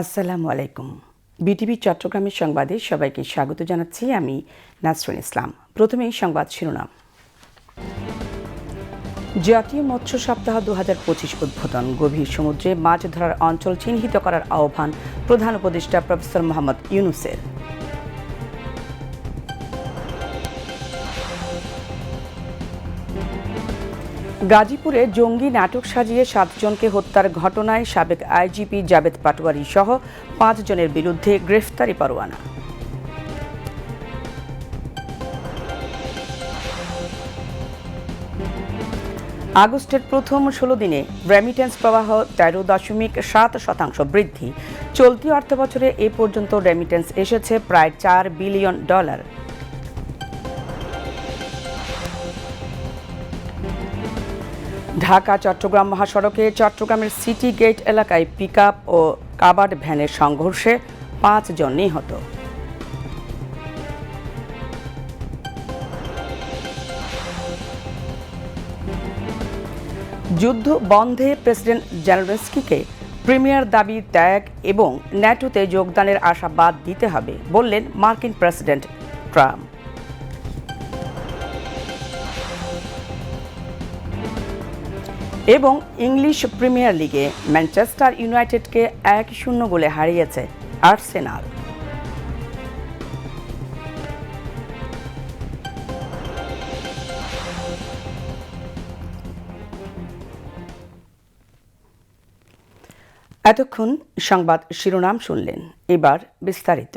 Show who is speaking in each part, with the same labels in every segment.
Speaker 1: আসসালামু আলাইকুম বিটিভি চট্টগ্রামের সংবাদে সবাইকে স্বাগত জানাচ্ছি আমি নাসরুল ইসলাম প্রথমেই সংবাদ শিরোনাম জাতীয় মৎস্য সপ্তাহ দু হাজার পঁচিশ উদ্বোধন গভীর সমুদ্রে মাছ ধরার অঞ্চল চিহ্নিত করার আহ্বান প্রধান উপদেষ্টা প্রফেসর মোহাম্মদ ইউনুসের গাজীপুরে জঙ্গি নাটক সাজিয়ে সাতজনকে হত্যার ঘটনায় সাবেক আইজিপি জাবেদ পাটোয়ারি সহ পাঁচজনের বিরুদ্ধে গ্রেফতারি পরোয়ানা আগস্টের প্রথম ষোলো দিনে রেমিটেন্স প্রবাহ তেরো দশমিক সাত শতাংশ বৃদ্ধি চলতি অর্থবছরে এ পর্যন্ত রেমিটেন্স এসেছে প্রায় চার বিলিয়ন ডলার ঢাকা চট্টগ্রাম মহাসড়কে চট্টগ্রামের সিটি গেট এলাকায় পিক ও কাবার্ড ভ্যানের সংঘর্ষে পাঁচজন নিহত যুদ্ধ বন্ধে প্রেসিডেন্ট জেলরেস্কিকে প্রিমিয়ার দাবি ত্যাগ এবং ন্যাটোতে যোগদানের আশা বাদ দিতে হবে বললেন মার্কিন প্রেসিডেন্ট ট্রাম্প এবং ইংলিশ প্রিমিয়ার লিগে ম্যানচেস্টার ইউনাইটেডকে এক শূন্য গোলে হারিয়েছে আর্সেনাল এতক্ষণ সংবাদ শিরোনাম শুনলেন এবার বিস্তারিত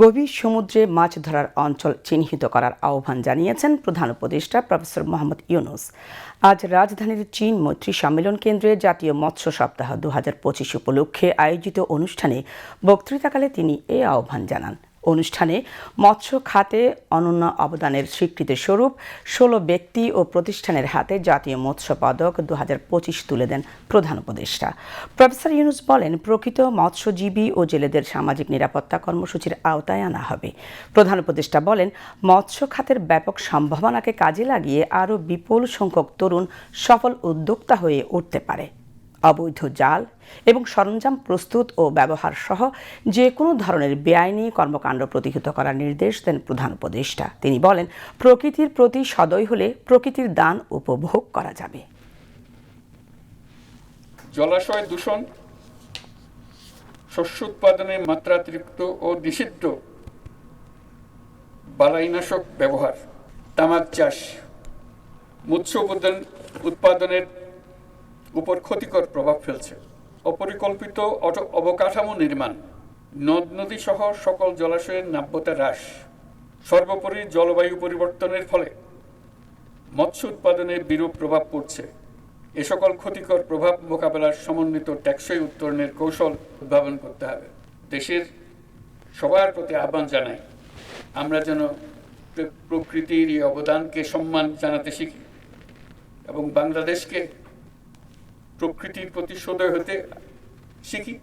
Speaker 1: গভীর সমুদ্রে মাছ ধরার অঞ্চল চিহ্নিত করার আহ্বান জানিয়েছেন প্রধান উপদেষ্টা প্রফেসর মোহাম্মদ ইউনুস আজ রাজধানীর চীন মৈত্রী সম্মেলন কেন্দ্রে জাতীয় মৎস্য সপ্তাহ দু উপলক্ষে আয়োজিত অনুষ্ঠানে বক্তৃতাকালে তিনি এ আহ্বান জানান অনুষ্ঠানে মৎস্য খাতে অনন্য অবদানের স্বীকৃতি স্বরূপ ষোলো ব্যক্তি ও প্রতিষ্ঠানের হাতে জাতীয় মৎস্য পদক দু পঁচিশ তুলে দেন প্রধান উপদেষ্টা প্রফেসর ইউনুস বলেন প্রকৃত মৎস্যজীবী ও জেলেদের সামাজিক নিরাপত্তা কর্মসূচির আওতায় আনা হবে প্রধান উপদেষ্টা বলেন মৎস্য খাতের ব্যাপক সম্ভাবনাকে কাজে লাগিয়ে আরও বিপুল সংখ্যক তরুণ সফল উদ্যোক্তা হয়ে উঠতে পারে অবৈধ জাল এবং সরঞ্জাম প্রস্তুত ও ব্যবহার সহ যে কোনো ধরনের বেআইনি কর্মকাণ্ড প্রতিহত করার নির্দেশ দেন প্রধান উপদেষ্টা তিনি বলেন প্রকৃতির প্রতি সদয় হলে প্রকৃতির দান উপভোগ করা যাবে
Speaker 2: জলাশয় দূষণ শস্য উৎপাদনে মাত্রাতিরিক্ত ও নিষিদ্ধ বালাইনাশক ব্যবহার তামাক চাষ মৎস্য উৎপাদনের উপর ক্ষতিকর প্রভাব ফেলছে অপরিকল্পিত অবকাঠামো নির্মাণ নদ নদী সহ সকল জলাশয়ের নাব্যতা হ্রাস সর্বোপরি জলবায়ু পরিবর্তনের ফলে মৎস্য উৎপাদনে বিরূপ প্রভাব পড়ছে এ সকল ক্ষতিকর প্রভাব মোকাবেলার সমন্বিত ট্যাক্সই উত্তরণের কৌশল উদ্ভাবন করতে হবে দেশের সবার প্রতি আহ্বান জানাই আমরা যেন প্রকৃতির এই অবদানকে সম্মান জানাতে শিখি এবং বাংলাদেশকে প্রকৃতির প্রতি সদয় হতে শিখি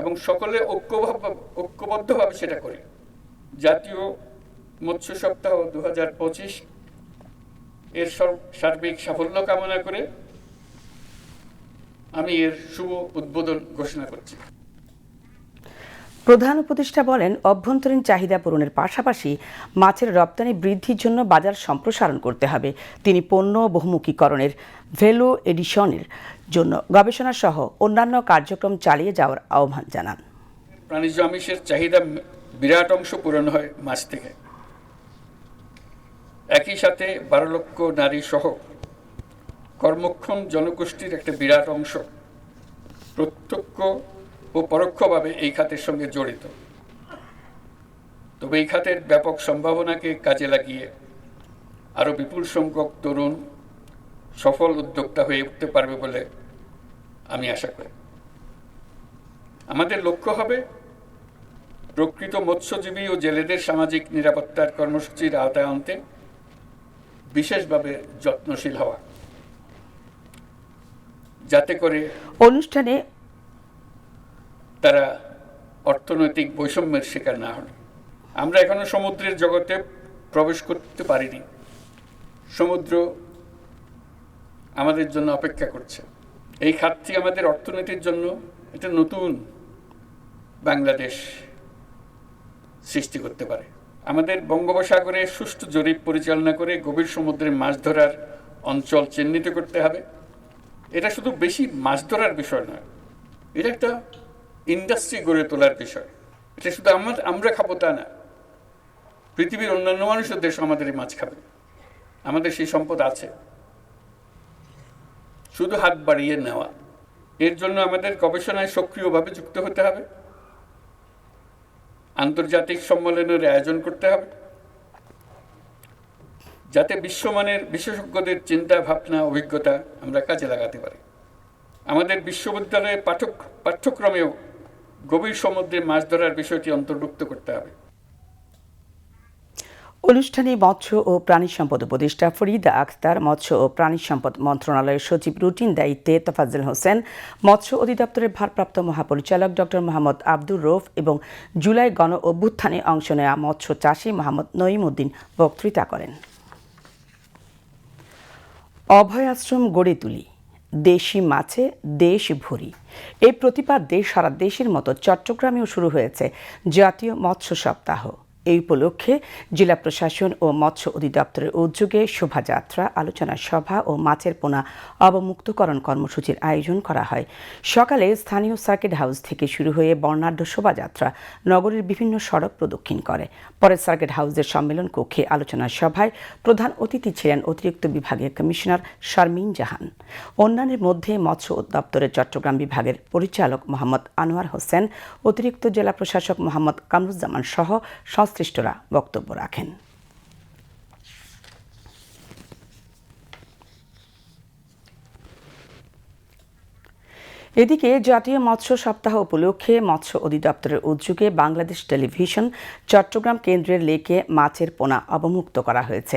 Speaker 2: এবং সকলে ঐক্যভাব ঐক্যবদ্ধভাবে সেটা করি জাতীয় মৎস্য সপ্তাহ দু এর সার্বিক সাফল্য কামনা করে আমি এর শুভ উদ্বোধন ঘোষণা করছি
Speaker 1: প্রধান উপদেষ্টা বলেন অভ্যন্তরীণ চাহিদা পূরণের পাশাপাশি মাছের রপ্তানি বৃদ্ধির জন্য বাজার সম্প্রসারণ করতে হবে তিনি পণ্য বহুমুখীকরণের ভ্যালু এডিশনের জন্য গবেষণা সহ অন্যান্য কার্যক্রম চালিয়ে যাওয়ার আহ্বান জানান
Speaker 2: আমিষের চাহিদা বিরাট অংশ পূরণ হয় মাছ থেকে একই সাথে বারো লক্ষ নারী সহ কর্মক্ষম জনগোষ্ঠীর একটা বিরাট অংশ প্রত্যক্ষ ও পরোক্ষভাবে এই খাতের সঙ্গে জড়িত তবে এই খাতের ব্যাপক সম্ভাবনাকে কাজে লাগিয়ে আরও বিপুল সংখ্যক তরুণ সফল উদ্যোক্তা হয়ে উঠতে পারবে বলে আমি আশা করি আমাদের লক্ষ্য হবে প্রকৃত মৎস্যজীবী ও জেলেদের সামাজিক নিরাপত্তার কর্মসূচির আওতায় আনতে বিশেষভাবে যত্নশীল হওয়া যাতে করে অনুষ্ঠানে তারা অর্থনৈতিক বৈষম্যের শিকার না হন আমরা এখনো সমুদ্রের জগতে প্রবেশ করতে পারিনি সমুদ্র আমাদের জন্য অপেক্ষা করছে এই খাতটি আমাদের অর্থনীতির জন্য একটা নতুন বাংলাদেশ সৃষ্টি করতে পারে আমাদের বঙ্গোপসাগরে সুষ্ঠু জরিপ পরিচালনা করে গভীর সমুদ্রে মাছ ধরার অঞ্চল চিহ্নিত করতে হবে এটা শুধু বেশি মাছ ধরার বিষয় নয় এটা একটা ইন্ডাস্ট্রি গড়ে তোলার বিষয় এটা শুধু আমার আমরা খাবো তা না পৃথিবীর অন্যান্য মানুষের দেশ আমাদের এই মাছ খাবে আমাদের সেই সম্পদ আছে শুধু হাত বাড়িয়ে নেওয়া এর জন্য আমাদের গবেষণায় সক্রিয়ভাবে যুক্ত হতে হবে আন্তর্জাতিক সম্মেলনের আয়োজন করতে হবে যাতে বিশ্বমানের বিশেষজ্ঞদের চিন্তা ভাবনা অভিজ্ঞতা আমরা কাজে লাগাতে পারি আমাদের বিশ্ববিদ্যালয়ে পাঠক পাঠ্যক্রমেও গভীর সমুদ্রে মাছ ধরার বিষয়টি অন্তর্ভুক্ত করতে হবে
Speaker 1: অনুষ্ঠানে মৎস্য ও প্রাণী সম্পদ উপদেষ্টা ফরিদা আখতার মৎস্য ও প্রাণী সম্পদ মন্ত্রণালয়ের সচিব রুটিন দায়িত্বে তোফাজ্জল হোসেন মৎস্য অধিদপ্তরের ভারপ্রাপ্ত মহাপরিচালক ড মোহাম্মদ আব্দুর রৌফ এবং জুলাই গণ অভ্যুত্থানে অংশ নেওয়া মৎস্য চাষী মোহাম্মদ নঈমুদ্দিন বক্তৃতা করেন অভয় আশ্রম গড়ে তুলি দেশি মাছে দেশ ভরি এই প্রতিপাদ্যে সারা দেশের মতো চট্টগ্রামেও শুরু হয়েছে জাতীয় মৎস্য সপ্তাহ এই উপলক্ষে জেলা প্রশাসন ও মৎস্য অধিদপ্তরের উদ্যোগে শোভাযাত্রা আলোচনা সভা ও মাছের পোনা অবমুক্তকরণ কর্মসূচির আয়োজন করা হয় সকালে স্থানীয় সার্কিট হাউস থেকে শুরু হয়ে বর্ণাঢ্য শোভাযাত্রা নগরীর বিভিন্ন সড়ক প্রদক্ষিণ করে পরে সার্কিট হাউসের সম্মেলন কক্ষে আলোচনা সভায় প্রধান অতিথি ছিলেন অতিরিক্ত বিভাগের কমিশনার শারমিন জাহান অন্যান্যের মধ্যে মৎস্য দপ্তরের চট্টগ্রাম বিভাগের পরিচালক মোহাম্মদ আনোয়ার হোসেন অতিরিক্ত জেলা প্রশাসক মোহাম্মদ কামরুজ্জামান সহ সংশ্লিষ্টরা বক্তব্য রাখেন এদিকে জাতীয় মৎস্য সপ্তাহ উপলক্ষে মৎস্য অধিদপ্তরের উদ্যোগে বাংলাদেশ টেলিভিশন চট্টগ্রাম কেন্দ্রের লেকে মাছের পোনা অবমুক্ত করা হয়েছে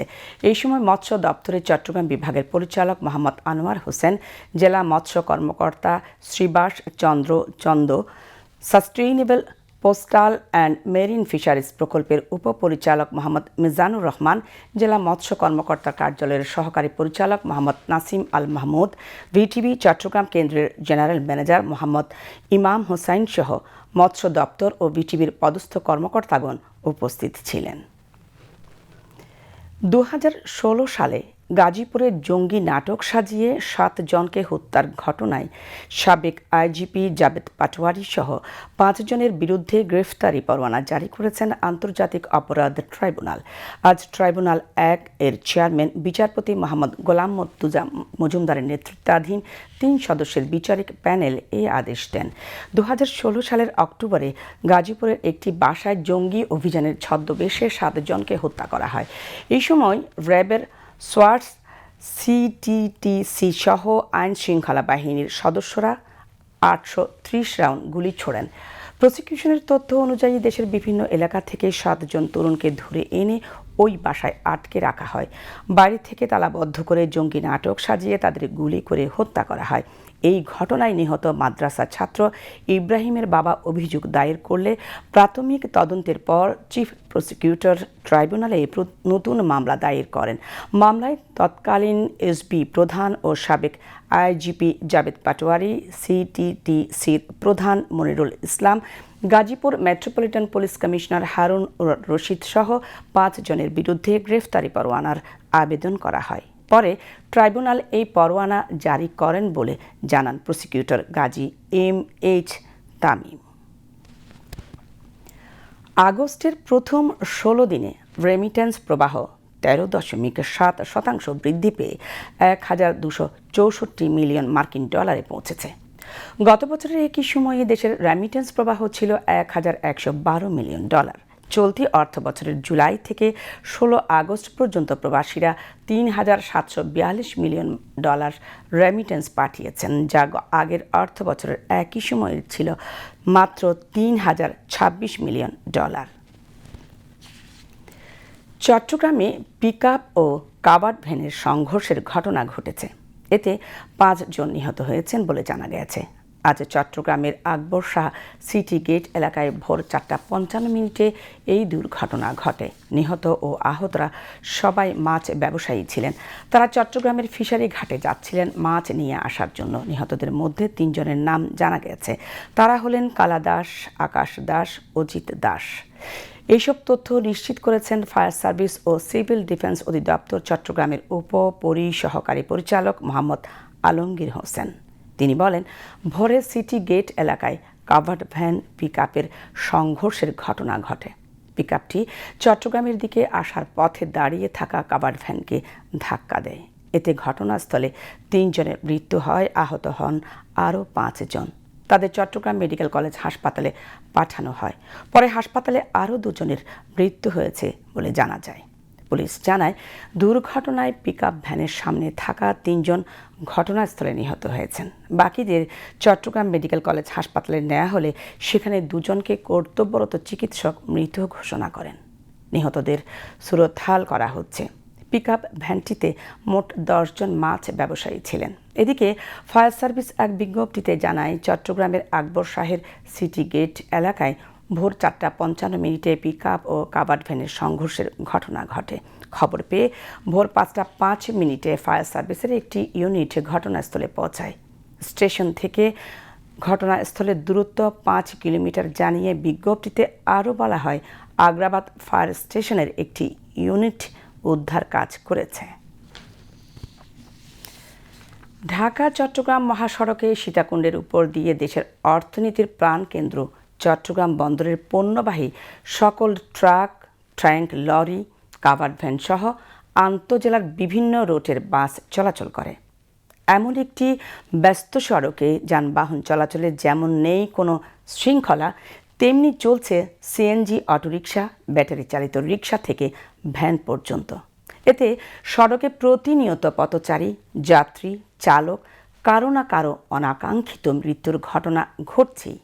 Speaker 1: এই সময় মৎস্য দপ্তরের চট্টগ্রাম বিভাগের পরিচালক মোহাম্মদ আনোয়ার হোসেন জেলা মৎস্য কর্মকর্তা Shribas Chandra Chanda sustainable postal and marine fisheries প্রকল্পের উপপরিচালক মোহাম্মদ মিজানুর রহমান জেলা মৎস্য কর্মকর্তা কার্যালয়ের সহকারী পরিচালক মোহাম্মদ নাসিম আল মাহমুদ ভিটিভি চট্টগ্রাম কেন্দ্রের জেনারেল ম্যানেজার মোহাম্মদ ইমাম হোসাইন সহ মৎস্য দপ্তর ও বিটিভির পদস্থ কর্মকর্তাগণ উপস্থিত ছিলেন দু সালে গাজীপুরে জঙ্গি নাটক সাজিয়ে সাতজনকে হত্যার ঘটনায় সাবেক আইজিপি জাবেদ পাটোয়ারি সহ পাঁচজনের বিরুদ্ধে গ্রেফতারি পরোয়ানা জারি করেছেন আন্তর্জাতিক অপরাধ ট্রাইব্যুনাল আজ ট্রাইব্যুনাল এক এর চেয়ারম্যান বিচারপতি মোহাম্মদ গোলাম মতুজা মজুমদারের নেতৃত্বাধীন তিন সদস্যের বিচারিক প্যানেল এ আদেশ দেন দু সালের অক্টোবরে গাজীপুরের একটি বাসায় জঙ্গি অভিযানের ছদ্মবেশে সাতজনকে হত্যা করা হয় এই সময় র্যাবের সোয়ার্স সিটিটিসি সহ আইন শৃঙ্খলা বাহিনীর সদস্যরা আটশো ত্রিশ রাউন্ড গুলি ছোড়েন প্রসিকিউশনের তথ্য অনুযায়ী দেশের বিভিন্ন এলাকা থেকে সাতজন তরুণকে ধরে এনে ওই বাসায় আটকে রাখা হয় বাড়ি থেকে তালাবদ্ধ করে জঙ্গি নাটক সাজিয়ে তাদের গুলি করে হত্যা করা হয় এই ঘটনায় নিহত মাদ্রাসা ছাত্র ইব্রাহিমের বাবা অভিযোগ দায়ের করলে প্রাথমিক তদন্তের পর চিফ প্রসিকিউটর ট্রাইব্যুনালে নতুন মামলা দায়ের করেন মামলায় তৎকালীন এসবি প্রধান ও সাবেক আইজিপি জাবেদ পাটোয়ারি সিটিটিসির প্রধান Monirul Islam Gazipur metropolitan police commissioner Harun Rashid সহ পাঁচজনের বিরুদ্ধে গ্রেফতারি পরোয়ানার আবেদন করা হয় পরে ট্রাইব্যুনাল এই পরোয়ানা জারি করেন বলে জানান prosecutor Gazi M H Tamim আগস্টের প্রথম ষোলো দিনে রেমিটেন্স প্রবাহ তেরো দশমিক সাত শতাংশ বৃদ্ধি পেয়ে এক হাজার দুশো চৌষট্টি মিলিয়ন মার্কিন ডলারে পৌঁছেছে গত বছরের একই সময়ে দেশের রেমিটেন্স প্রবাহ ছিল এক হাজার একশো বারো মিলিয়ন ডলার চলতি অর্থ বছরের জুলাই থেকে ষোলো আগস্ট পর্যন্ত প্রবাসীরা তিন হাজার সাতশো বিয়াল্লিশ মিলিয়ন ডলার রেমিটেন্স পাঠিয়েছেন যা আগের অর্থ বছরের একই সময়ে ছিল মাত্র তিন হাজার ছাব্বিশ মিলিয়ন ডলার চট্টগ্রামে পিক ও কাবার ভ্যানের সংঘর্ষের ঘটনা ঘটেছে এতে পাঁচজন নিহত হয়েছেন বলে জানা গেছে আজ চট্টগ্রামের আকবর শাহ সিটি গেট এলাকায় ভোর চারটা পঞ্চান্ন মিনিটে এই দুর্ঘটনা ঘটে নিহত ও আহতরা সবাই মাছ ব্যবসায়ী ছিলেন তারা চট্টগ্রামের ফিশারি ঘাটে যাচ্ছিলেন মাছ নিয়ে আসার জন্য নিহতদের মধ্যে তিনজনের নাম জানা গেছে তারা হলেন কালা দাস আকাশ দাস অজিত দাস এইসব তথ্য নিশ্চিত করেছেন ফায়ার সার্ভিস ও সিভিল ডিফেন্স অধিদপ্তর চট্টগ্রামের উপপরিসহকারী পরিচালক মোহাম্মদ আলমগীর হোসেন তিনি বলেন ভোরে সিটি গেট এলাকায় কাভার্ড ভ্যান পিক সংঘর্ষের ঘটনা ঘটে পিক চট্টগ্রামের দিকে আসার পথে দাঁড়িয়ে থাকা কাভার্ড ভ্যানকে ধাক্কা দেয় এতে ঘটনাস্থলে তিনজনের মৃত্যু হয় আহত হন আরও পাঁচজন তাদের চট্টগ্রাম মেডিকেল কলেজ হাসপাতালে পাঠানো হয় পরে হাসপাতালে আরও দুজনের মৃত্যু হয়েছে বলে জানা যায় পুলিশ জানায় দুর্ঘটনায় পিক ভ্যানের সামনে থাকা তিনজন ঘটনাস্থলে নিহত হয়েছেন বাকিদের চট্টগ্রাম মেডিকেল কলেজ হাসপাতালে নেওয়া হলে সেখানে দুজনকে কর্তব্যরত চিকিৎসক মৃত ঘোষণা করেন নিহতদের সুরতহাল করা হচ্ছে পিক আপ ভ্যানটিতে মোট দশজন মাছ ব্যবসায়ী ছিলেন এদিকে ফায়ার সার্ভিস এক বিজ্ঞপ্তিতে জানায় চট্টগ্রামের আকবর শাহের সিটি গেট এলাকায় ভোর চারটা পঞ্চান্ন মিনিটে পিক আপ ও কাবার্ড ভ্যানের সংঘর্ষের ঘটনা ঘটে খবর পেয়ে ভোর পাঁচটা পাঁচ মিনিটে ফায়ার সার্ভিসের একটি ইউনিট ঘটনাস্থলে পৌঁছায় স্টেশন থেকে ঘটনাস্থলের দূরত্ব পাঁচ কিলোমিটার জানিয়ে বিজ্ঞপ্তিতে আরও বলা হয় আগ্রাবাদ ফায়ার স্টেশনের একটি ইউনিট উদ্ধার কাজ করেছে ঢাকা চট্টগ্রাম মহাসড়কে সীতাকুণ্ডের উপর দিয়ে দেশের অর্থনীতির প্রাণকেন্দ্র চট্টগ্রাম বন্দরের পণ্যবাহী সকল truck tank lorry cover van সহ আন্তজেলার বিভিন্ন রোটের বাস চলাচল করে এমন একটি ব্যস্ত সড়কে যানবাহন চলাচলে যেমন নেই কোনো শৃঙ্খলা তেমনি চলছে সিএনজি অটোরিকশা ব্যাটারি চালিত রিক্সা থেকে ভ্যান পর্যন্ত এতে সড়কে প্রতিনিয়ত পথচারী যাত্রী চালক কারো না কারো অনাকাঙ্ক্ষিত মৃত্যুর ঘটনা ঘটছেই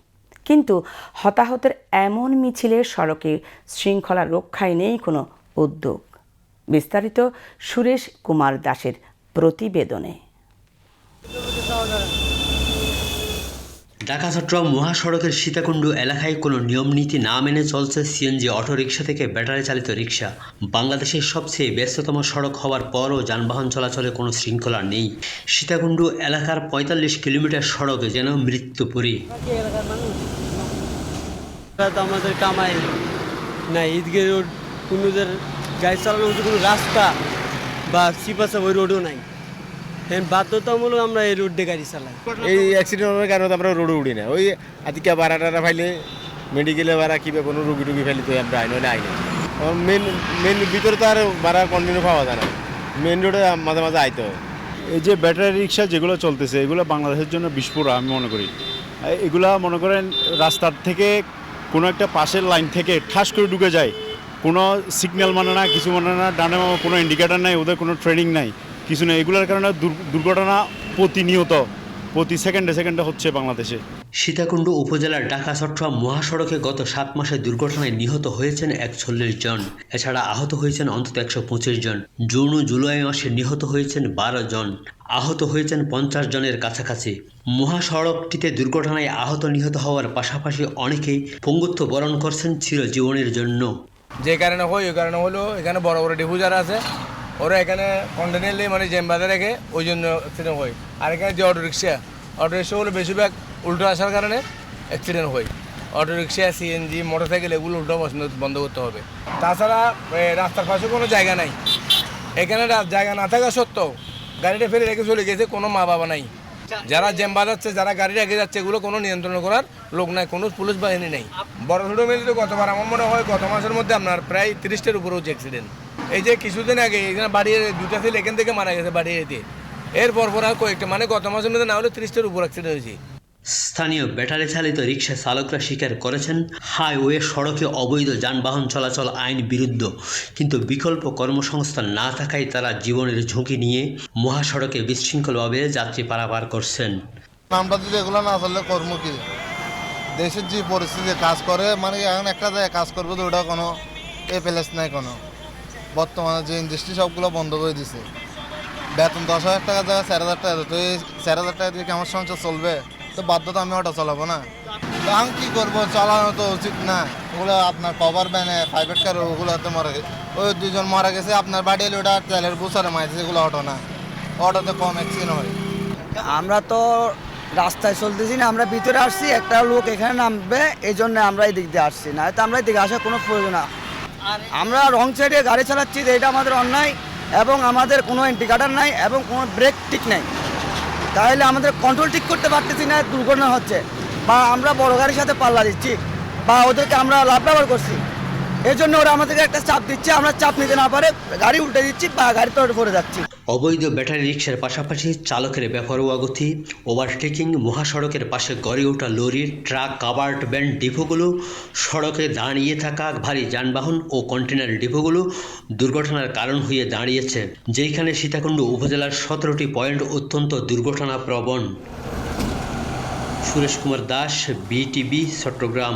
Speaker 1: কিন্তু হতাহতের এমন মিছিলে সড়কে শৃঙ্খলা রক্ষায় নেই কোনো উদ্যোগ বিস্তারিত সুরেশ কুমার দাসের প্রতিবেদনে
Speaker 3: ঢাকা চট্টগ্রাম মহাসড়কের সীতাকুণ্ড এলাকায় কোনো নিয়ম নীতি না মেনে চলছে সিএনজি অটোরিকশা থেকে ব্যাটারি চালিত রিক্সা বাংলাদেশের সবচেয়ে ব্যস্ততম সড়ক হওয়ার পরও যানবাহন চলাচলে কোনো শৃঙ্খলা নেই সীতাকুণ্ড এলাকার ৪৫ কিলোমিটার সড়ক যেন মৃত্যুপুরী
Speaker 4: আমাদের কামাই না ঈদগের রোড কোনো যে গাড়ি চালানো হচ্ছে কোনো রাস্তা বা সিপাশা ওই রোডও নাই হ্যাঁ বাধ্যতামূলক আমরা এই রোড দিয়ে গাড়ি চালাই
Speaker 5: এই অ্যাক্সিডেন্টের কারণে আমরা রোডে উঠি না ওই আজকে বাড়া টাড়া ফাইলে মেডিকেলে বাড়া কিংবা কোনো রুগী টুগি ফেলি তো আমরা আইন আইন মেন মেন ভিতরে তো আর বাড়া কন্টিনিউ পাওয়া যায় না মেন রোডে মাঝে মাঝে আইতে হয়
Speaker 6: এই যে ব্যাটারি রিক্সা যেগুলো চলতেছে এগুলো বাংলাদেশের জন্য বিস্ফোরক আমি মনে করি এগুলা মনে করেন রাস্তার থেকে কোনো একটা পাশের লাইন থেকে ঠাস করে ঢুকে যায় কোনো সিগন্যাল মানে না কিছু মানে না ডানে কোনো ইন্ডিকেটার নাই ওদের কোনো ট্রেনিং নাই কিছু নেই এগুলোর কারণে দুর্ঘটনা প্রতিনিয়ত প্রতি সেকেন্ডে সেকেন্ডে হচ্ছে বাংলাদেশে
Speaker 3: সীতাকুণ্ড উপজেলার ঢাকা চট্টগ্রাম মহাসড়কে গত সাত মাসে দুর্ঘটনায় নিহত হয়েছেন একচল্লিশ জন এছাড়া আহত হয়েছেন অন্তত একশো পঁচিশ জন জুন ও জুলাই মাসে নিহত হয়েছেন বারো জন আহত হয়েছেন পঞ্চাশ জনের কাছাকাছি মহাসড়কটিতে দুর্ঘটনায় আহত নিহত হওয়ার পাশাপাশি অনেকেই পঙ্গুত্ব বরণ করছেন চিরজীবনের জন্য
Speaker 7: যে কারণে হয় ওই কারণে হলো এখানে বড় বড় যারা আছে ওরা এখানে কন্টেনারলি মানে জেম্বাদে রেখে ওই জন্য অ্যাক্সিডেন্ট হয় আর এখানে যে অটোরিক্সা হলো বেশিরভাগ উল্টো আসার কারণে অ্যাক্সিডেন্ট হয় অটোরিক্সা সিএনজি মোটরসাইকেল এগুলো উল্টো পছন্দ বন্ধ করতে হবে তাছাড়া রাস্তার পাশে কোনো জায়গা নাই এখানে জায়গা না থাকা সত্ত্বেও গাড়িটা ফেলে রেখে চলে গেছে কোনো মা বাবা নাই যারা জ্যাম বাজাচ্ছে যারা গাড়ি রেখে যাচ্ছে এগুলো কোনো নিয়ন্ত্রণ করার লোক নাই কোনো পুলিশ বাহিনী নেই বড় ছোটো মিলে তো গতবার আমার মনে হয় গত মাসের মধ্যে আপনার প্রায় তিরিশটার উপরে হচ্ছে অ্যাক্সিডেন্ট এই যে কিছুদিন আগে এখানে বাড়ি দুটা ছেলে এখান থেকে মারা গেছে বাড়ি এতে এরপর পর আর কয়েকটা মানে গত মাসের মধ্যে না হলে তিরিশটার উপর অ্যাক্সিডেন্ট হয়েছে
Speaker 3: স্থানীয় ব্যাটারি চালিত রিক্সা চালকরা স্বীকার করেছেন হাইওয়ে সড়কে অবৈধ যানবাহন চলাচল আইন বিরুদ্ধ কিন্তু বিকল্প কর্মসংস্থান না থাকায় তারা জীবনের ঝুঁকি নিয়ে মহাসড়কে বিশৃঙ্খলভাবে যাত্রী পারাপার করছেন
Speaker 8: আমরা যদি এগুলো না আসলে কর্ম কি দেশের যে পরিস্থিতি কাজ করে মানে এখন একটা জায়গায় কাজ করবো তো ওটা কোনো এ প্যালেস নাই কোনো বর্তমানে যে ইন্ডাস্ট্রি সবগুলো বন্ধ করে দিছে বেতন দশ হাজার টাকা জায়গায় চার হাজার টাকা তো এই চার হাজার টাকা দিয়ে কি আমার সংসার চলবে তো বাধ্যতা আমি অটো চালাবো না তো আমি কী করবো চালানো তো উচিত না ওগুলো আপনার পাওয়ার ব্যানে প্রাইভেট কার ওগুলো তো মারা গেছে ওই দুজন মারা গেছে আপনার বাড়ি এলে ওটা তেলের বুসারে মারছে সেগুলো অটো না অটোতে কম অ্যাক্সিডেন্ট হয়
Speaker 9: আমরা তো রাস্তায় চলতেছি না আমরা ভিতরে আসছি একটা লোক এখানে নামবে এই জন্য আমরা এই দিক দিয়ে আসছি না হয়তো আমরা এই দিকে আসার কোনো প্রয়োজন না আমরা রং সাইডে গাড়ি চালাচ্ছি এটা আমাদের অন্যায় এবং আমাদের কোনো এন্টি কাটার নাই এবং কোনো ব্রেক ঠিক নাই তাহলে আমাদের কন্ট্রোল ঠিক করতে পারতেছি না দুর্ঘটনা হচ্ছে বা আমরা বড় গাড়ির সাথে পাল্লা দিচ্ছি বা ওদেরকে আমরা লাভ ব্যবহার করছি এই জন্য ওরা আমাদেরকে একটা চাপ দিচ্ছে আমরা চাপ নিতে না পারে গাড়ি উল্টে দিচ্ছি বা গাড়ি তো পড়ে যাচ্ছি
Speaker 3: অবৈধ ব্যাটারি রিক্সার পাশাপাশি চালকের বেপরোয়া গতি ওভারটেকিং মহাসড়কের পাশে গড়ে ওঠা লরি ট্রাক কাবার্ট ভ্যান ডিপোগুলো সড়কে দাঁড়িয়ে থাকা ভারী যানবাহন ও কন্টেনার ডিপোগুলো দুর্ঘটনার কারণ হয়ে দাঁড়িয়েছে যেখানে সীতাকুণ্ড উপজেলার সতেরোটি পয়েন্ট অত্যন্ত দুর্ঘটনা প্রবণ সুরেশ কুমার দাস বিটিভি চট্টগ্রাম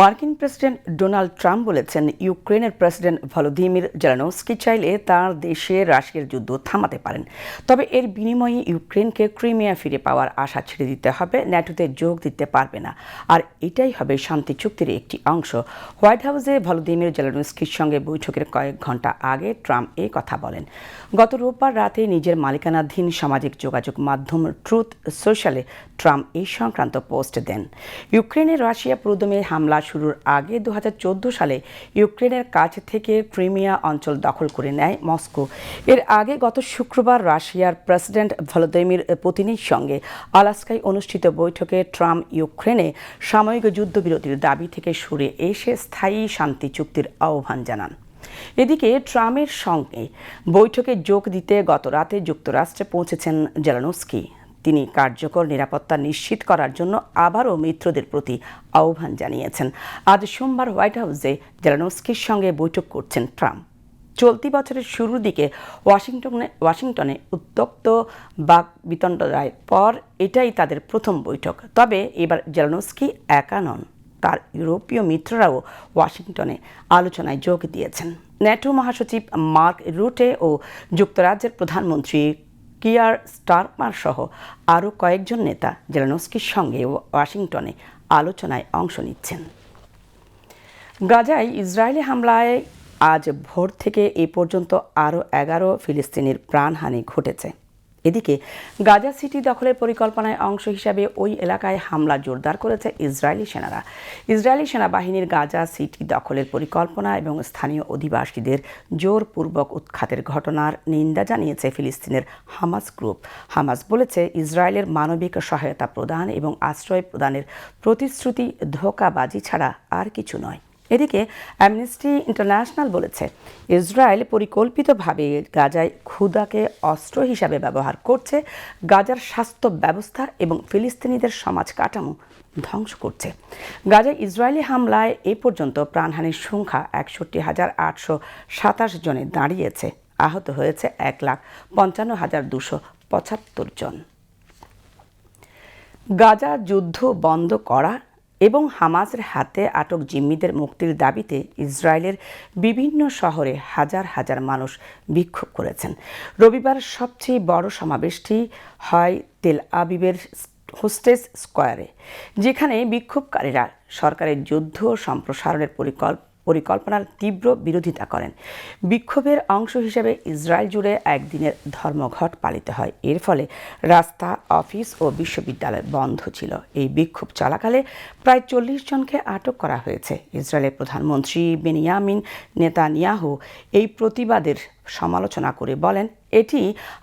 Speaker 1: মার্কিন প্রেসিডেন্ট ডোনাল্ড ট্রাম্প বলেছেন ইউক্রেনের প্রেসিডেন্ট ভলোদিমির জেলানোস্কি চাইলে তার দেশে রাশিয়ার যুদ্ধ থামাতে পারেন তবে এর বিনিময়ে ইউক্রেনকে ক্রিমিয়া ফিরে পাওয়ার আশা ছেড়ে দিতে হবে ন্যাটোতে যোগ দিতে পারবে না আর এটাই হবে শান্তি চুক্তির একটি অংশ হোয়াইট হাউসে ভলোদিমির জেলানোস্কির সঙ্গে বৈঠকের কয়েক ঘন্টা আগে ট্রাম্প এ কথা বলেন গত রোববার রাতে নিজের মালিকানাধীন সামাজিক যোগাযোগ মাধ্যম ট্রুথ সোশ্যালে ট্রাম্প এই সংক্রান্ত পোস্ট দেন ইউক্রেনে রাশিয়া প্রদমে হামলা হামলা শুরুর আগে দু সালে ইউক্রেনের কাছ থেকে ক্রিমিয়া অঞ্চল দখল করে নেয় মস্কো এর আগে গত শুক্রবার রাশিয়ার প্রেসিডেন্ট ভলোদিমির পুতিনের সঙ্গে আলাস্কায় অনুষ্ঠিত বৈঠকে ট্রাম্প ইউক্রেনে সাময়িক যুদ্ধবিরতির দাবি থেকে সরে এসে স্থায়ী শান্তি চুক্তির আহ্বান জানান এদিকে ট্রাম্পের সঙ্গে বৈঠকে যোগ দিতে গত রাতে যুক্তরাষ্ট্রে পৌঁছেছেন জেলানুস্কি তিনি কার্যকর নিরাপত্তা নিশ্চিত করার জন্য আবারও মিত্রদের প্রতি আহ্বান জানিয়েছেন আজ সোমবার হোয়াইট হাউসে জেলানস্কির সঙ্গে বৈঠক করছেন ট্রাম্প চলতি বছরের শুরুর দিকে ওয়াশিংটনে ওয়াশিংটনে উত্তপ্ত বাক বিতণ্ডায় পর এটাই তাদের প্রথম বৈঠক তবে এবার জেলানস্কি একা নন তার ইউরোপীয় মিত্ররাও ওয়াশিংটনে আলোচনায় যোগ দিয়েছেন ন্যাটো মহাসচিব মার্ক রুটে ও যুক্তরাজ্যের প্রধানমন্ত্রী কিয়ার স্টারমার সহ আরও কয়েকজন নেতা জেলানস্কির সঙ্গে ওয়াশিংটনে আলোচনায় অংশ নিচ্ছেন গাজায় ইসরায়েলি হামলায় আজ ভোর থেকে এ পর্যন্ত আরও এগারো ফিলিস্তিনির প্রাণহানি ঘটেছে এদিকে গাজা সিটি দখলের পরিকল্পনায় অংশ হিসাবে ওই এলাকায় হামলা জোরদার করেছে ইসরায়েলি সেনারা ইসরায়েলি সেনাবাহিনীর গাজা সিটি দখলের পরিকল্পনা এবং স্থানীয় অধিবাসীদের জোরপূর্বক উৎখাতের ঘটনার নিন্দা জানিয়েছে ফিলিস্তিনের হামাস গ্রুপ হামাস বলেছে ইসরায়েলের মানবিক সহায়তা প্রদান এবং আশ্রয় প্রদানের প্রতিশ্রুতি ধোকাবাজি ছাড়া আর কিছু নয় এদিকে অ্যামনেস্টি ইন্টারন্যাশনাল বলেছে ইসরায়েল পরিকল্পিতভাবে গাজায় ক্ষুদাকে অস্ত্র হিসাবে ব্যবহার করছে গাজার স্বাস্থ্য ব্যবস্থা এবং ফিলিস্তিনিদের সমাজ কাঠামো ধ্বংস করছে গাজায় ইসরায়েলি হামলায় এ পর্যন্ত প্রাণহানির সংখ্যা একষট্টি হাজার আটশো সাতাশ জনে দাঁড়িয়েছে আহত হয়েছে এক লাখ পঞ্চান্ন হাজার দুশো পঁচাত্তর জন গাজা যুদ্ধ বন্ধ করা এবং হামাজের হাতে আটক জিম্মিদের মুক্তির দাবিতে ইসরায়েলের বিভিন্ন শহরে হাজার হাজার মানুষ বিক্ষোভ করেছেন রবিবার সবচেয়ে বড় সমাবেশটি হয় তেল আবিবের হোস্টেস স্কোয়ারে যেখানে বিক্ষোভকারীরা সরকারের যুদ্ধ সম্প্রসারণের পরিকল্পনা পরিকল্পনার তীব্র বিরোধিতা করেন বিক্ষোভের অংশ হিসেবে ইসরায়েল জুড়ে একদিনের ধর্মঘট পালিত হয় এর ফলে রাস্তা অফিস ও বিশ্ববিদ্যালয় বন্ধ ছিল এই বিক্ষোভ চলাকালে প্রায় চল্লিশ জনকে আটক করা হয়েছে ইসরায়েলের প্রধানমন্ত্রী বেনিয়ামিন নেতানিয়াহু এই প্রতিবাদের সমালোচনা করে বলেন এটি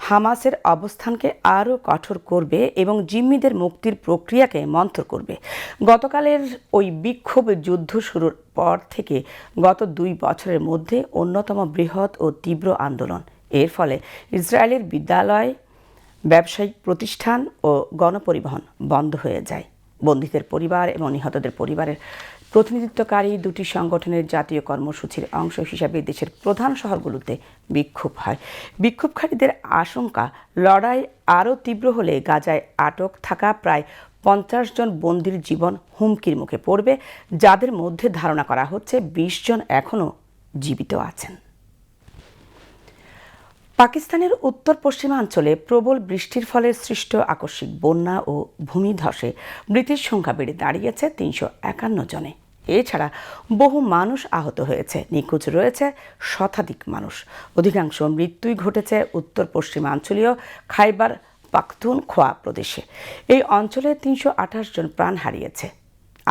Speaker 1: হামাসের অবস্থানকে আরও কঠোর করবে এবং জিম্মিদের মুক্তির প্রক্রিয়াকে মন্থর করবে গতকালের ওই বিক্ষোভ যুদ্ধ শুরুর পর থেকে গত দুই বছরের মধ্যে অন্যতম বৃহৎ ও তীব্র আন্দোলন এর ফলে ইসরায়েলের বিদ্যালয় ব্যবসায়িক প্রতিষ্ঠান ও গণপরিবহন বন্ধ হয়ে যায় বন্দীদের পরিবার এবং নিহতদের পরিবারের প্রতিনিধিত্বকারী দুটি সংগঠনের জাতীয় কর্মসূচির অংশ হিসাবে দেশের প্রধান শহরগুলোতে বিক্ষোভ হয় বিক্ষোভকারীদের আশঙ্কা লড়াই আরও তীব্র হলে গাজায় আটক থাকা প্রায় পঞ্চাশ জন বন্দির জীবন হুমকির মুখে পড়বে যাদের মধ্যে ধারণা করা হচ্ছে বিশ জন এখনও জীবিত আছেন পাকিস্তানের উত্তর পশ্চিমাঞ্চলে প্রবল বৃষ্টির ফলে সৃষ্ট আকস্মিক বন্যা ও ভূমিধসে মৃতের সংখ্যা বেড়ে দাঁড়িয়েছে তিনশো একান্ন জনে এছাড়া বহু মানুষ আহত হয়েছে নিখোঁজ রয়েছে শতাধিক মানুষ অধিকাংশ মৃত্যুই ঘটেছে উত্তর পশ্চিমাঞ্চলীয় খাইবার পাখতুন খোয়া প্রদেশে এই অঞ্চলে তিনশো আঠাশ জন প্রাণ হারিয়েছে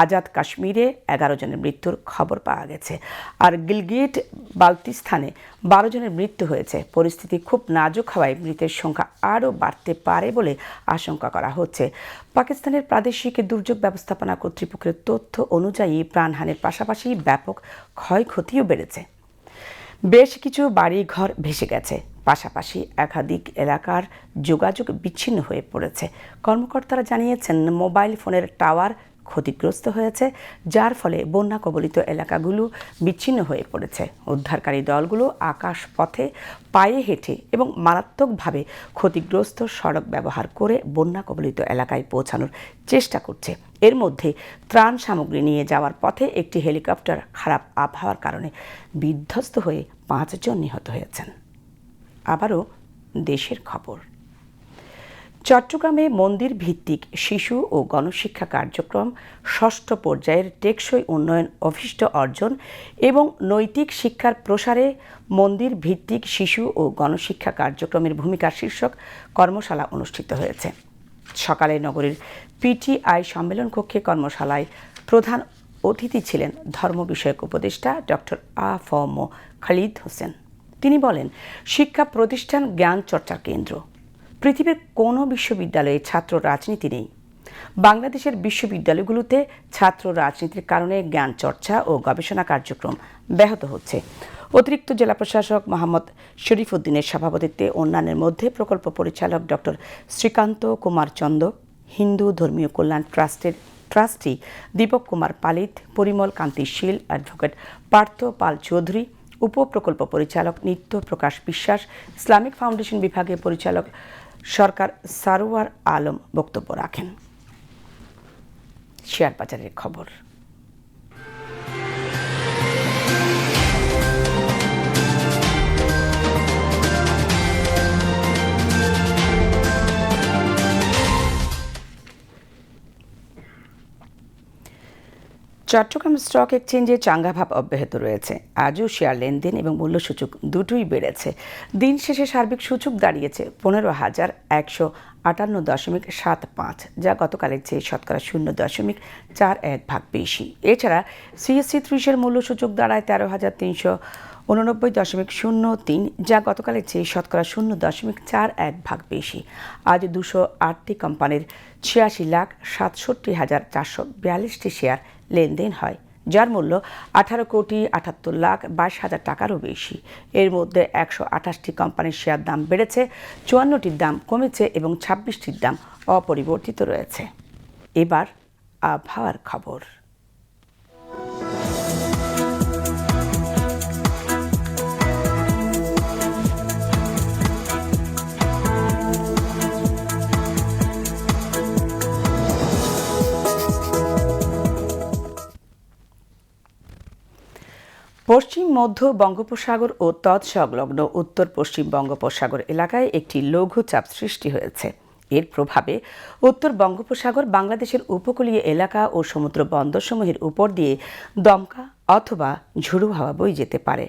Speaker 1: আজাদ কাশ্মীরে এগারো জনের মৃত্যুর খবর পাওয়া গেছে আর গিলগিট বালতিস্তানে বারো জনের মৃত্যু হয়েছে পরিস্থিতি খুব নাজুক হওয়ায় মৃতের সংখ্যা আরও বাড়তে পারে বলে আশঙ্কা করা হচ্ছে পাকিস্তানের প্রাদেশিক দুর্যোগ ব্যবস্থাপনা কর্তৃপক্ষের তথ্য অনুযায়ী প্রাণহানির পাশাপাশি ব্যাপক ক্ষয়ক্ষতিও বেড়েছে বেশ কিছু বাড়ি ঘর ভেসে গেছে পাশাপাশি একাধিক এলাকার যোগাযোগ বিচ্ছিন্ন হয়ে পড়েছে কর্মকর্তারা জানিয়েছেন মোবাইল ফোনের টাওয়ার ক্ষতিগ্রস্ত হয়েছে যার ফলে বন্যা কবলিত এলাকাগুলো বিচ্ছিন্ন হয়ে পড়েছে উদ্ধারকারী দলগুলো আকাশ পথে পায়ে হেঁটে এবং মারাত্মকভাবে ক্ষতিগ্রস্ত সড়ক ব্যবহার করে বন্যা কবলিত এলাকায় পৌঁছানোর চেষ্টা করছে এর মধ্যে ত্রাণ সামগ্রী নিয়ে যাওয়ার পথে একটি হেলিকপ্টার খারাপ আবহাওয়ার কারণে বিধ্বস্ত হয়ে পাঁচজন নিহত হয়েছেন আবারও দেশের খবর চট্টগ্রামে মন্দির ভিত্তিক শিশু ও গণশিক্ষা কার্যক্রম ষষ্ঠ পর্যায়ের টেকসই উন্নয়ন অভিষ্ট অর্জন এবং নৈতিক শিক্ষার প্রসারে মন্দির ভিত্তিক শিশু ও গণশিক্ষা কার্যক্রমের ভূমিকা শীর্ষক কর্মশালা অনুষ্ঠিত হয়েছে সকালে নগরীর পিটিআই সম্মেলন কক্ষে কর্মশালায় প্রধান অতিথি ছিলেন ধর্ম বিষয়ক উপদেষ্টা ডক্টর আ ফ খালিদ হোসেন তিনি বলেন শিক্ষা প্রতিষ্ঠান জ্ঞান চর্চার কেন্দ্র পৃথিবীর কোনো বিশ্ববিদ্যালয়ে ছাত্র রাজনীতি নেই বাংলাদেশের বিশ্ববিদ্যালয়গুলোতে ছাত্র রাজনীতির কারণে জ্ঞান চর্চা ও গবেষণা কার্যক্রম ব্যাহত হচ্ছে অতিরিক্ত জেলা প্রশাসক মোহাম্মদ শরীফ উদ্দিনের সভাপতিত্বে অন্যান্যের মধ্যে প্রকল্প পরিচালক ডক্টর শ্রীকান্ত কুমার চন্দ হিন্দু ধর্মীয় কল্যাণ ট্রাস্টের ট্রাস্টি দীপক কুমার পালিত পরিমল কান্তি শীল অ্যাডভোকেট পার্থ পাল চৌধুরী উপপ্রকল্প পরিচালক নিত্য প্রকাশ বিশ্বাস ইসলামিক ফাউন্ডেশন বিভাগের পরিচালক সরকার সারোয়ার আলম বক্তব্য রাখেন শেয়ার বাজারের খবর চট্টগ্রাম স্টক এক্সচেঞ্জে চাঙ্গা ভাব অব্যাহত রয়েছে আজও শেয়ার লেনদেন এবং মূল্যসূচক দুটোই বেড়েছে দিন শেষে সার্বিক সূচক দাঁড়িয়েছে পনেরো হাজার একশো আটান্ন দশমিক সাত পাঁচ যা গতকালের চেয়ে শতকরা শূন্য দশমিক চার এক ভাগ বেশি এছাড়া সিএসসি ত্রিশের মূল্যসূচক দাঁড়ায় তেরো হাজার তিনশো উননব্বই দশমিক শূন্য তিন যা গতকালের চেয়ে শতকরা শূন্য দশমিক চার এক ভাগ বেশি আজ দুশো আটটি কোম্পানির ছিয়াশি লাখ সাতষট্টি হাজার চারশো বিয়াল্লিশটি শেয়ার লেনদেন হয় যার মূল্য আঠারো কোটি আটাত্তর লাখ বাইশ হাজার টাকারও বেশি এর মধ্যে একশো আঠাশটি কোম্পানির শেয়ার দাম বেড়েছে চুয়ান্নটির দাম কমেছে এবং ছাব্বিশটির দাম অপরিবর্তিত রয়েছে এবার আবহাওয়ার খবর পশ্চিম মধ্য বঙ্গোপসাগর ও তৎসংলগ্ন উত্তর পশ্চিম বঙ্গোপসাগর এলাকায় একটি লঘুচাপ সৃষ্টি হয়েছে এর প্রভাবে উত্তর বঙ্গোপসাগর বাংলাদেশের উপকূলীয় এলাকা ও সমুদ্র বন্দরসমূহের উপর দিয়ে দমকা অথবা ঝুড়ু হাওয়া বই যেতে পারে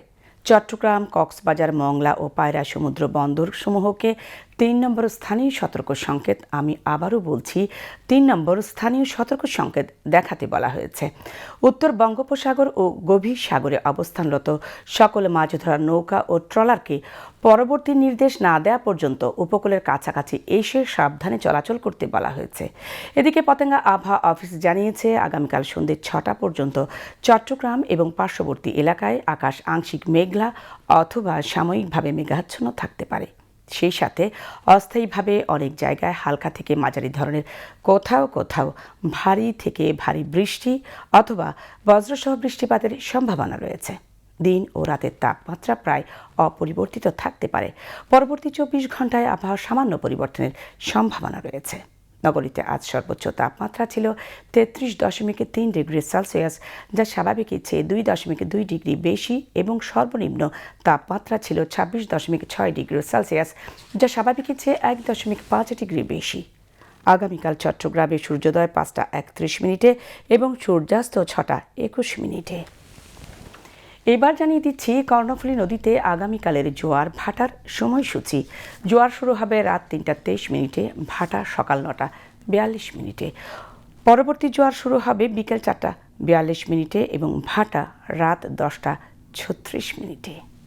Speaker 1: চট্টগ্রাম কক্সবাজার মংলা ও পায়রা সমুদ্র বন্দরসমূহকে তিন নম্বর স্থানীয় সতর্ক সংকেত আমি আবারও বলছি তিন নম্বর স্থানীয় সতর্ক সংকেত দেখাতে বলা হয়েছে উত্তর বঙ্গোপসাগর ও গভীর সাগরে অবস্থানরত সকল মাছ ধরার নৌকা ও ট্রলারকে পরবর্তী নির্দেশ না দেওয়া পর্যন্ত উপকূলের কাছাকাছি এসে সাবধানে চলাচল করতে বলা হয়েছে এদিকে পতেঙ্গা আবহাওয়া অফিস জানিয়েছে আগামীকাল সন্ধ্যে ছটা পর্যন্ত চট্টগ্রাম এবং পার্শ্ববর্তী এলাকায় আকাশ আংশিক মেঘলা অথবা সাময়িকভাবে মেঘাচ্ছন্ন থাকতে পারে সেই সাথে অস্থায়ীভাবে অনেক জায়গায় হালকা থেকে মাঝারি ধরনের কোথাও কোথাও ভারী থেকে ভারী বৃষ্টি অথবা বজ্রসহ বৃষ্টিপাতের সম্ভাবনা রয়েছে দিন ও রাতের তাপমাত্রা প্রায় অপরিবর্তিত থাকতে পারে পরবর্তী চব্বিশ ঘন্টায় আবহাওয়ার সামান্য পরিবর্তনের সম্ভাবনা রয়েছে নগরীতে আজ সর্বোচ্চ তাপমাত্রা ছিল তেত্রিশ দশমিক তিন ডিগ্রি সেলসিয়াস যা স্বাভাবিকের চেয়ে দুই দশমিক দুই ডিগ্রি বেশি এবং সর্বনিম্ন তাপমাত্রা ছিল ছাব্বিশ দশমিক ছয় ডিগ্রি সেলসিয়াস যা স্বাভাবিকের চেয়ে এক দশমিক পাঁচ ডিগ্রি বেশি আগামীকাল চট্টগ্রামে সূর্যোদয় পাঁচটা একত্রিশ মিনিটে এবং সূর্যাস্ত ছটা একুশ মিনিটে এবার জানিয়ে দিচ্ছি কর্ণফুলী নদীতে আগামীকালের জোয়ার ভাটার সময়সূচি জোয়ার শুরু হবে রাত তিনটা তেইশ মিনিটে ভাটা সকাল নটা বিয়াল্লিশ মিনিটে পরবর্তী জোয়ার শুরু হবে বিকেল চারটা বিয়াল্লিশ মিনিটে এবং ভাটা রাত দশটা ছত্রিশ মিনিটে